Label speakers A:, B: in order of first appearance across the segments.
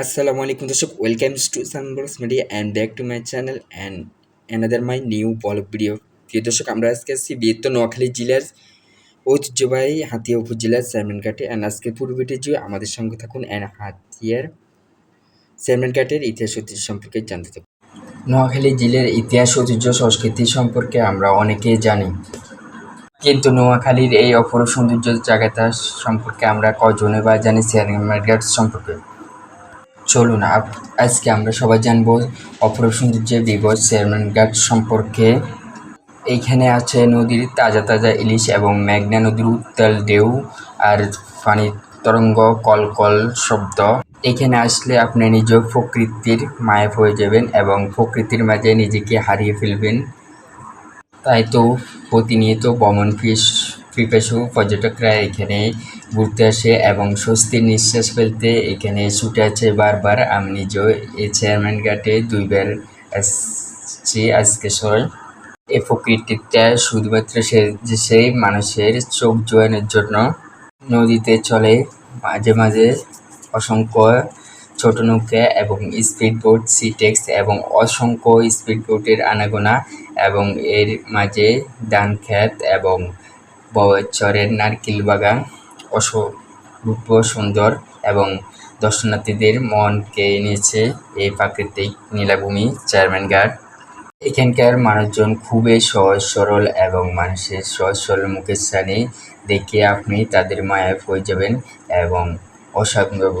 A: আসসালামু আলাইকুম দর্শক welcome to সানবর্স media and back to my channel and another my new blog video প্রিয় দর্শক, আমরা আজকে আসছি বৃহত্তর নোয়াখালী জেলার ঐতিহ্যবাহী হাতিয়া উপজেলার চেয়ারম্যানঘাটে অ্যান্ড আজকে পূর্বটি যে আমাদের সঙ্গে থাকুন অ্যান্ড হাতিয়ার চেয়ারম্যানঘাটের ইতিহাস ঐতিহ্য সম্পর্কে জানতে থাকুন নোয়াখালী জেলার ইতিহাস, ঐতিহ্য, সংস্কৃতি সম্পর্কে আমরা অনেকেই জানি। কিন্তু নোয়াখালীর এই অপরূপ সৌন্দর্য জায়গাটা সম্পর্কে আমরা কজনে বা জানি চেয়ারম্যানঘাট সম্পর্কে। চলুন আজকে আমরা সবাই জানব অপরূপ সৌন্দর্যের বিবর চেয়ারম্যান ঘাট সম্পর্কে। এইখানে আছে নদীর তাজা তাজা ইলিশ এবং মেঘনা নদীর উত্তাল ঢেউ আর পানির তরঙ্গ কলকল শব্দ। এখানে আসলে আপনি নিজ প্রকৃতির মায়া হয়ে যাবেন এবং প্রকৃতির মাঝে নিজেকে হারিয়ে ফেলবেন। তাই তো প্রতিনিয়ত ভ্রমণ ফিস পিপাসু পর্যটকরা এখানে ঘুরতে আসে এবং স্বস্তির নিঃশ্বাস ফেলতে এখানে ছুটে আছে বারবার। আমি নিজেও এই চেয়ারম্যান ঘাটে দুইবার আসছি আজকে সময় এই প্রকৃতিটা শুধুমাত্র সে সেই মানুষের চোখ জোয়ানোর জন্য। নদীতে চলে মাঝে মাঝে অসংখ্য ছোট নৌকা এবং স্পিড বোট সিটেক্স এবং অসংখ্য স্পিড বোটের আনাগোনা এবং এর মাঝে ধান ক্ষেত এবং বছরের নারকেল বাগান অসরূপ সুন্দর এবং দর্শনার্থীদের মনকে নিয়েছে এই প্রাকৃতিক নীলাভূমি চেয়ারম্যান ঘাট এখানকার মানুষজন খুবই সহজ, সরল এবং মানুষের সহজ, সরল মুখের স্থানে দেখে আপনি তাদের মায়ায় হয়ে যাবেন এবং অসম্ভব।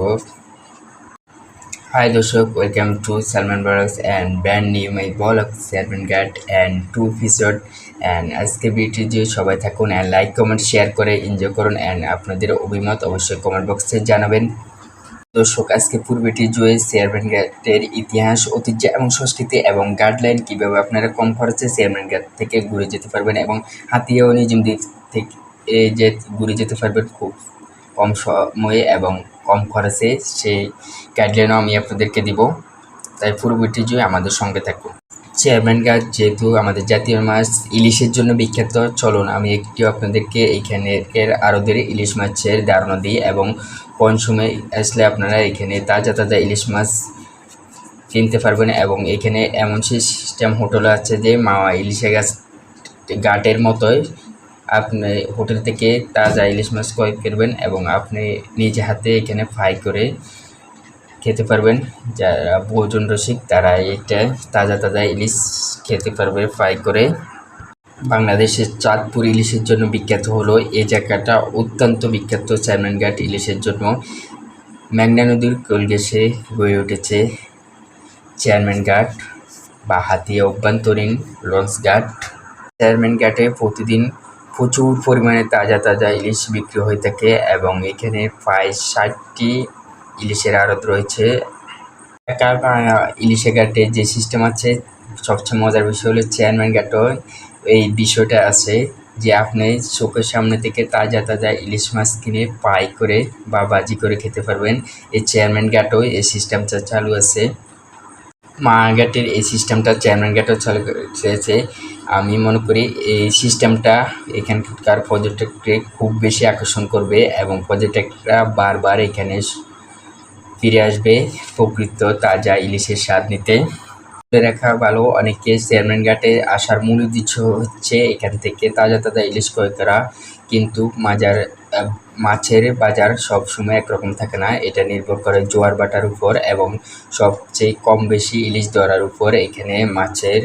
A: Hi দর্শক, welcome to Salman বারাস and brand new my blog Salman gut and two episode and আজকে ভিডিও যে সবাই থাকুন অ্যান্ড লাইক কমেন্ট শেয়ার করে এনজয় করুন অ্যান্ড আপনাদের অভিমত অবশ্যই কমেন্ট বক্সে জানাবেন। দর্শক আজকে পূর্বেটি জুয়ে চেয়ারম্যান ঘাটের ইতিহাস, ঐতিহ্য এবং সংস্কৃতি এবং গাইডলাইন কীভাবে আপনারা কম খরচে চেয়ারম্যান ঘাট থেকে ঘুরে যেতে পারবেন এবং হাতিয়া ও নিজম দ্বীপ থেকে যে ঘুরে যেতে পারবেন খুব কম সময়ে এবং কম খরচে সেই গাইডলাইনও আমি আপনাদেরকে দিব। তাই পূর্ববর্তী জুয়ে আমাদের সঙ্গে থাকুন। চেয়ারম্যান ঘাট যেহেতু আমাদের জাতীয় মাছ ইলিশের জন্য বিখ্যাত চলুন আমি একটু আপনাদেরকে এইখানের আরদের ইলিশ মাছের ধারণা দিই এবং সময় আসলে আপনারা এখানে তাজা তাজা ইলিশ মাছ কিনতে পারবেন এবং এখানে এমন সিস্টেম হোটেল আছে যে মাওয়া ইলিশে গাছ, ঘাটের মতোই আপনি হোটেল থেকে তাজা ইলিশ মাছ ক্রয় করবেন এবং আপনি নিজে হাতে এখানে ফ্রাই করে খেতে পারবেন। যারা ভোজন রসিক, তারা এটা তাজা তাজা ইলিশ খেতে পারবে ফ্রাই করে। বাংলাদেশের চাঁদপুর ইলিশের জন্য বিখ্যাত হলো এই জায়গাটা, অত্যন্ত বিখ্যাত চেয়ারম্যান ঘাট ইলিশের জন্য। মেঘনা নদীর কোলগেসে গড়ে উঠেছে চেয়ারম্যান ঘাট বা হাতিয়া অভ্যন্তরীণ লঞ্চ ঘাট চেয়ারম্যান ঘাটে প্রতিদিন প্রচুর পরিমাণে তাজা তাজা ইলিশ বিক্রি হয়ে থাকে এবং এখানে প্রায় ষাটটি ইলিশের আড়ত রয়েছে। একা ইলিশে ঘাটে যে সিস্টেম আছে, সবচেয়ে মজার বিষয় হলো চেয়ারম্যান ঘাটও এই বিষয়টা আছে যে আপনি চোখের সামনে থেকে তাজা তাজা ইলিশ মাছ কিনে পাই করে বা বাজি করে খেতে পারবেন। এই চেয়ারম্যান ঘাটও এই সিস্টেমটা চালু আছে। মা ঘাটের এই সিস্টেমটা চেয়ারম্যান ঘাটও চালু করেছে। আমি মনে করি এই সিস্টেমটা এখানকার পর্যটককে খুব বেশি আকর্ষণ করবে এবং পর্যটকরা বারবার এখানে ফিরে আসবে প্রকৃত তাজা ইলিশের স্বাদ নিতে। রাখা ভালো, অনেকে চেয়ারম্যান ঘাটে আসার মূল উদ্দেশ্য হচ্ছে এখান থেকে তাজা তাজা ইলিশ ক্রয় করা। কিন্তু মাজার, মাছের বাজার সব সময় একরকম থাকে না। এটা নির্ভর করে জোয়ার বাটার উপর এবং সবচেয়ে কম বেশি ইলিশ ধরার উপর। এখানে মাছের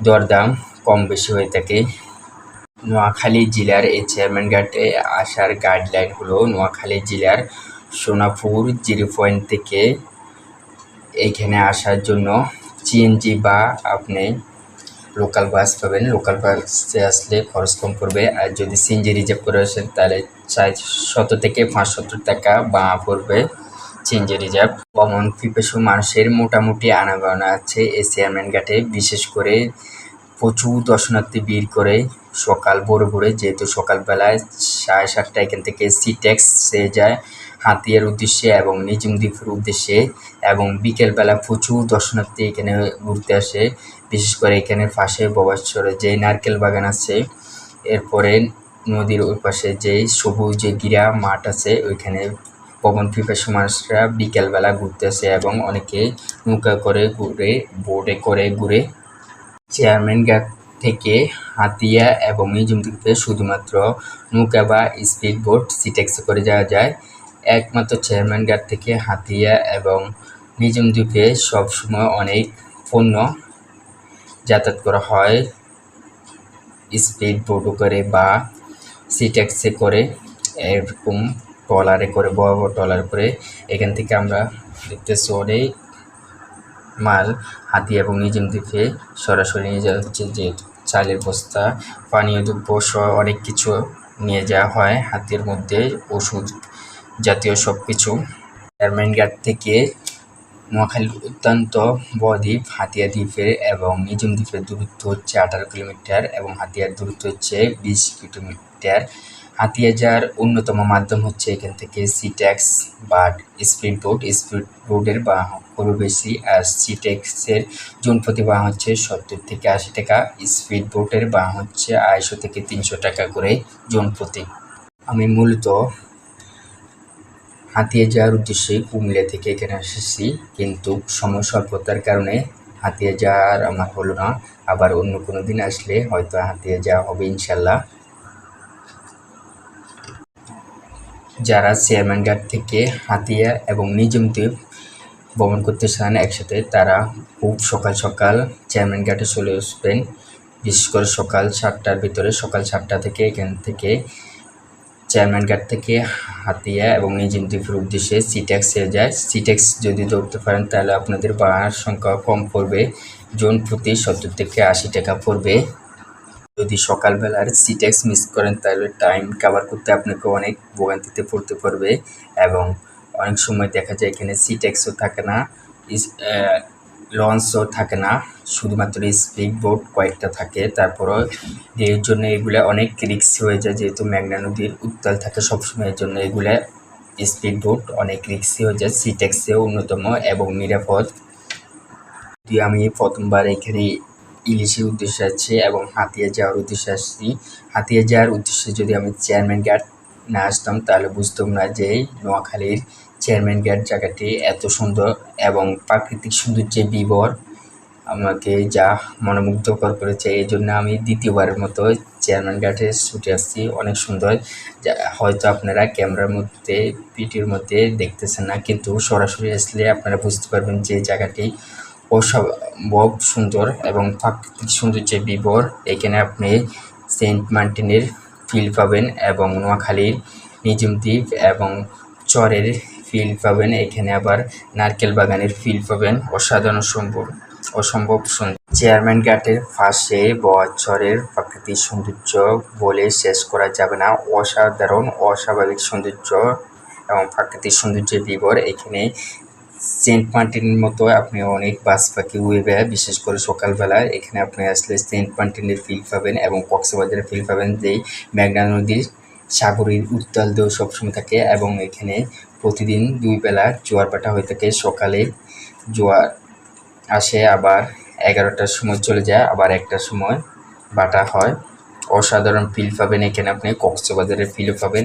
A: দরদাম কম বেশি হয়ে থাকে। নোয়াখালী জেলার এই চেয়ারম্যান ঘাটে আসার গাইডলাইন হলো নোয়াখালী জেলার সোনাপুর জিরো পয়েন্ট থেকে এখানে আসার জন্য চিএনজি বা আপনি লোকাল বাস পাবেন। লোকাল বাসে আসলে খরচ কম পড়বে। আর যদি সিএনজি রিজার্ভ করে আসেন, তাহলে চার শত থেকে পাঁচশো টাকা বা পড়বে সিএনজি রিজার্ভ ভ্রমণ পিপাসু মানুষের মোটামুটি আনাগোনা আছে এই চেয়ারম্যান ঘাটে। বিশেষ করে প্রচুর দর্শনার্থী ভিড় করে সকাল ভোরে ভোরে, যেহেতু সকালবেলায় সাড়ে সাতটা এখান থেকে সি সে যায় হাতিয়ার উদ্দেশ্যে এবং নিজুম দ্বীপের উদ্দেশ্যে এবং বিকেলবেলা প্রচুর দর্শনার্থী এখানে ঘুরতে আসে। বিশেষ করে এখানে পাশে ববাশ্বরে যে নারকেল বাগান আছে, এরপরে নদীর ওই পাশে যে সবুজ যে গিরা মাঠ আছে, ওইখানে ভ্রমণ পিপাসু মানুষরা বিকেলবেলা ঘুরতে আসে এবং অনেকে নৌকা করে ঘুরে বোটে করে ঘুরে চেয়ারম্যান ঘাট থেকে হাতিয়া এবং মিউজিয়াম দ্বীপে শুধুমাত্র নৌকা বা স্পিড বোট সিটেক্সে করে যাওয়া যায়। একমাত্র চেয়ারম্যান ঘাট থেকে হাতিয়া এবং মিউজিয়াম দ্বীপে সবসময় অনেক পণ্য যাতায়াত করা হয়। স্পিড বোটও করে বা সিটেক্সে করে, এরকম ট্রলারে করে, বড় বড় ট্রলার করে। এখান থেকে আমরা দেখতেছি অনেক মাল, হাতি এবং নিজেম দ্বীপে সরাসরি নিয়ে যাওয়া হচ্ছে যে চালের বস্তা, পানীয় দ্রব্য সহ অনেক কিছু নিয়ে যাওয়া হয়। হাতির মধ্যে ওষুধ জাতীয় সব কিছু চেয়ারম্যান ঘাট থেকে নোয়াখালী অত্যন্ত বদ্বীপ হাতিয়া দ্বীপের এবং নিজম দ্বীপের দূরত্ব হচ্ছে আঠারো কিলোমিটার এবং হাতিয়ার দূরত্ব হচ্ছে বিশ কিলোমিটার। হাতিয়া যাওয়ার অন্যতম মাধ্যম হচ্ছে এখান থেকে সিট্যাক্স বা স্পিড বোট। স্পিড বোর্ডের বা খুবই বেশি আর সিটেক্সের জন প্রতি বাঁ হচ্ছে সত্তর থেকে আশি টাকা। স্পিড বোটের বাঁ হচ্ছে আড়াইশো থেকে তিনশো টাকা করে জন প্রতি আমি মূলত হাতিয়ে যাওয়ার উদ্দেশ্যে কুমিল্লা থেকে এখানে এসেছি, কিন্তু সময় স্বল্পতার কারণে হাতিয়ে যাওয়ার আমার হলো না। আবার অন্য কোনো দিন আসলে হয়তো হাতিয়ে যাওয়া হবে ইনশাল্লাহ। যারা চেয়ারম্যান ঘাট থেকে হাতিয়া এবং নিজম দ্বীপ ভ্রমণ করতে চান একসাথে, তারা খুব সকাল সকাল চেয়ারম্যান ঘাটে চলে আসবেন। বিশেষ করে সকাল সাতটার ভিতরে, সকাল সাতটা থেকে এখান থেকে চেয়ারম্যান ঘাট থেকে হাতিয়া এবং নিজম দ্বীপের উদ্দেশ্যে সিট্যাক্সে যায়। সিট্যাক্স যদি ধরতে পারেন, তাহলে আপনাদের বাড়ার সংখ্যা কম পড়বে। জন প্রতি সত্তর থেকে আশি টাকা পড়বে। যদি সকালবেলার সিটেক্স মিস করেন, তাহলে টাইম কাভার করতে আপনাকে অনেক ভোগান্তিতে পড়তে পারবে এবং অনেক সময় দেখা যায় এখানে সিটেক্সও থাকে না লঞ্চও থাকে না, শুধুমাত্র স্পিড বোট কয়েকটা থাকে, তারপরও এর জন্য এগুলো অনেক রিক্স হয়ে যায়, যেহেতু মেঘনা নদীর উত্তাল থাকে সবসময়, এর জন্য এগুলো স্পিড বোট অনেক রিক্সি হয়ে যায় সিটেক্সেও অন্যতম এবং নিরাপদ। আমি প্রথমবার এখানে ইলিশের উদ্দেশ্যে আসছি এবং হাতিয়া যাওয়ার উদ্দেশ্যে আসছি। হাতিয়া যাওয়ার উদ্দেশ্যে যদি আমি চেয়ারম্যান ঘাট না আসতাম, তাহলে বুঝতাম না যে নোয়াখালীর চেয়ারম্যান ঘাট জায়গাটি এত সুন্দর এবং প্রাকৃতিক সৌন্দর্যে বিবর আমাকে যা মনোমুগ্ধকর করেছে, এই জন্য আমি দ্বিতীয়বারের মতো চেয়ারম্যান ঘাটে ছুটে আসছি। অনেক সুন্দর। হয়তো আপনারা ক্যামেরার মধ্যে পিটির মধ্যে দেখতেছেন না, কিন্তু সরাসরি আসলে আপনারা বুঝতে পারবেন যে জায়গাটি অসম্ভব সুন্দর এবং প্রাকৃতিক সৌন্দর্যের বিবর এখানে আপনি সেন্ট মার্টিনের ফিল পাবেন এবং নোয়াখালীর নিজম দ্বীপ এবং চরের ফিল পাবেন। এখানে আবার নারকেল বাগানের ফিল পাবেন। অসাধারণ সম্ভব, অসম্ভব সুন্দর। চেয়ারম্যান ঘাটের পাশে বছরের প্রাকৃতিক সৌন্দর্য বলে শেষ করা যাবে না। অসাধারণ, অস্বাভাবিক সৌন্দর্য এবং প্রাকৃতিক সৌন্দর্যের বিবর এখানে সেন্ট মার্টিনের মতো আপনি অনেক বাস পাখি উড়ে বেড়ায়, বিশেষ করে সকালবেলা। এখানে আপনি আসলে সেন্ট মার্টিনের ফিল পাবেন এবং কক্সবাজারের ফিল পাবেন যেই মেঘনা নদীর সাগরের উত্তাল দেহ সবসময় থাকে এবং এখানে প্রতিদিন দুই বেলা জোয়ার ভাটা হয়ে থাকে। সকালে জোয়ার আসে, আবার এগারোটার সময় চলে যায়, আবার একটার সময় বাটা হয়। অসাধারণ ফিল পাবেন এখানে আপনি, কক্সবাজারের ফিলও পাবেন।